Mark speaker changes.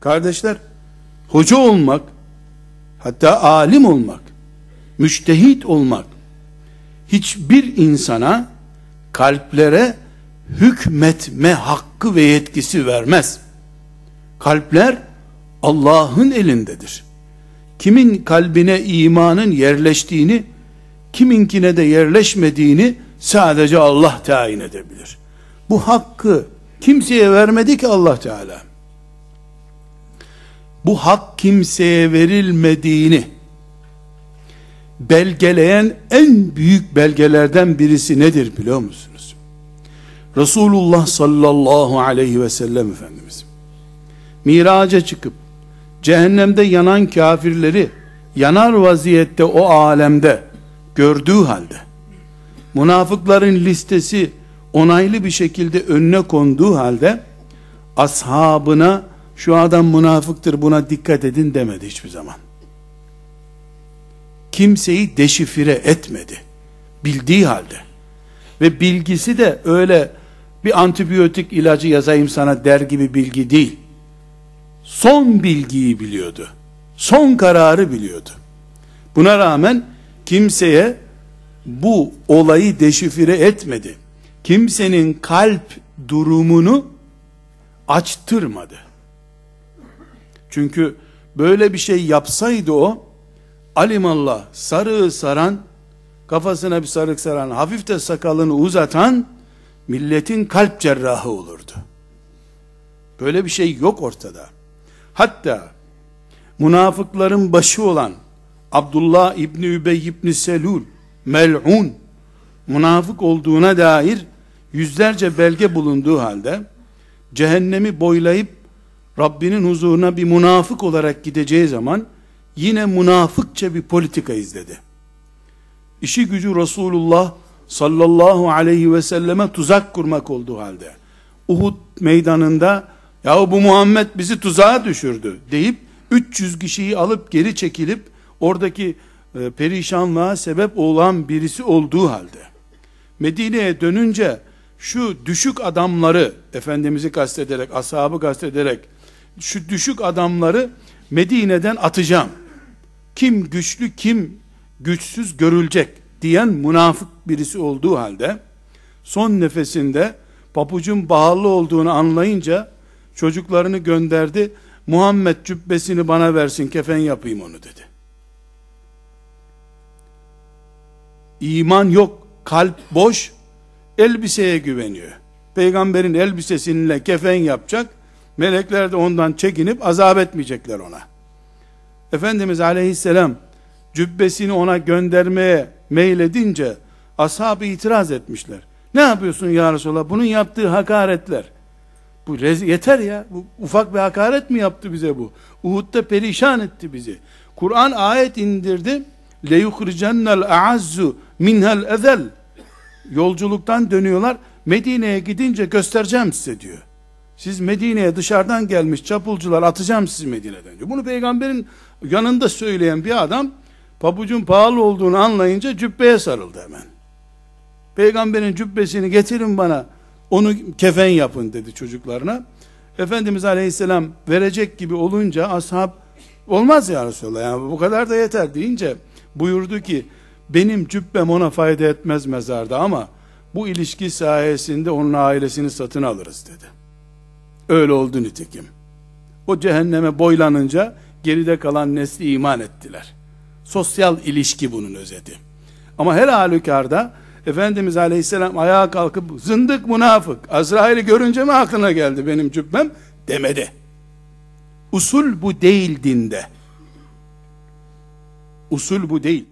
Speaker 1: Kardeşler, hoca olmak, hatta alim olmak, müştehit olmak, hiçbir insana kalplere hükmetme hakkı ve yetkisi vermez. Kalpler Allah'ın elindedir. Kimin kalbine imanın yerleştiğini, kiminkine de yerleşmediğini sadece Allah tayin edebilir. Bu hakkı kimseye vermedi ki Allah Teala. Bu hak kimseye verilmediğini belgeleyen en büyük belgelerden birisi nedir biliyor musunuz? Resulullah sallallahu aleyhi ve sellem Efendimiz miraca çıkıp cehennemde yanan kafirleri yanar vaziyette o alemde gördüğü halde münafıkların listesi onaylı bir şekilde önüne konduğu halde ashabına şu adam münafıktır buna dikkat edin demedi hiçbir zaman. Kimseyi deşifre etmedi. Bildiği halde. Ve bilgisi de öyle bir antibiyotik ilacı yazayım sana der gibi bilgi değil. Son bilgiyi biliyordu. Son kararı biliyordu. Buna rağmen kimseye bu olayı deşifre etmedi. Kimsenin kalp durumunu açtırmadı. Çünkü böyle bir şey yapsaydı o, alimallah sarığı saran, kafasına bir sarık saran, hafif de sakalını uzatan, milletin kalp cerrahı olurdu. Böyle bir şey yok ortada. Hatta, münafıkların başı olan, Abdullah İbni Übey İbni Selul, mel'un, münafık olduğuna dair yüzlerce belge bulunduğu halde, cehennemi boylayıp Rabbinin huzuruna bir münafık olarak gideceği zaman yine münafıkça bir politika izledi. İşi gücü Resulullah sallallahu aleyhi ve selleme tuzak kurmak olduğu halde Uhud meydanında ya bu Muhammed bizi tuzağa düşürdü deyip 300 kişiyi alıp geri çekilip oradaki e, perişanlığa sebep olan birisi olduğu halde Medine'ye dönünce şu düşük adamları Efendimiz'i kastederek, ashabı kastederek şu düşük adamları Medine'den atacağım. Kim güçlü kim güçsüz görülecek diyen münafık birisi olduğu halde son nefesinde papucun pahalı olduğunu anlayınca çocuklarını gönderdi. Muhammed cübbesini bana versin kefen yapayım onu dedi. İman yok, kalp boş, elbiseye güveniyor. Peygamberin elbisesinle kefen yapacak, melekler de ondan çekinip azap etmeyecekler ona. Efendimiz aleyhisselam cübbesini ona göndermeye meyledince ashab itiraz etmişler. Ne yapıyorsun ya Resulallah? Bunun yaptığı hakaretler. Bu yeter ya. Bu ufak bir hakaret mi yaptı bize bu? Uhud'da perişan etti bizi. Kur'an ayet indirdi. Le yuhricennel a'azzu minhel ezel. Yolculuktan dönüyorlar. Medine'ye gidince göstereceğim size diyor. Siz Medine'ye dışarıdan gelmiş çapulcular atacağım sizi Medine'den diyor. Bunu peygamberin yanında söyleyen bir adam pabucun pahalı olduğunu anlayınca cübbeye sarıldı hemen. Peygamberin cübbesini getirin bana onu kefen yapın dedi çocuklarına. Efendimiz Aleyhisselam verecek gibi olunca ashab olmaz ya Resulallah yani bu kadar da yeter deyince buyurdu ki benim cübbem ona fayda etmez mezarda ama bu ilişki sayesinde onun ailesini satın alırız dedi. Öyle oldu nitekim. O cehenneme boylanınca geride kalan nesli iman ettiler. Sosyal ilişki bunun özeti. Ama her halükarda Efendimiz Aleyhisselam ayağa kalkıp zındık münafık Azrail'i görünce mi aklına geldi benim cübbem demedi. Usul bu değil dinde. Usul bu değil.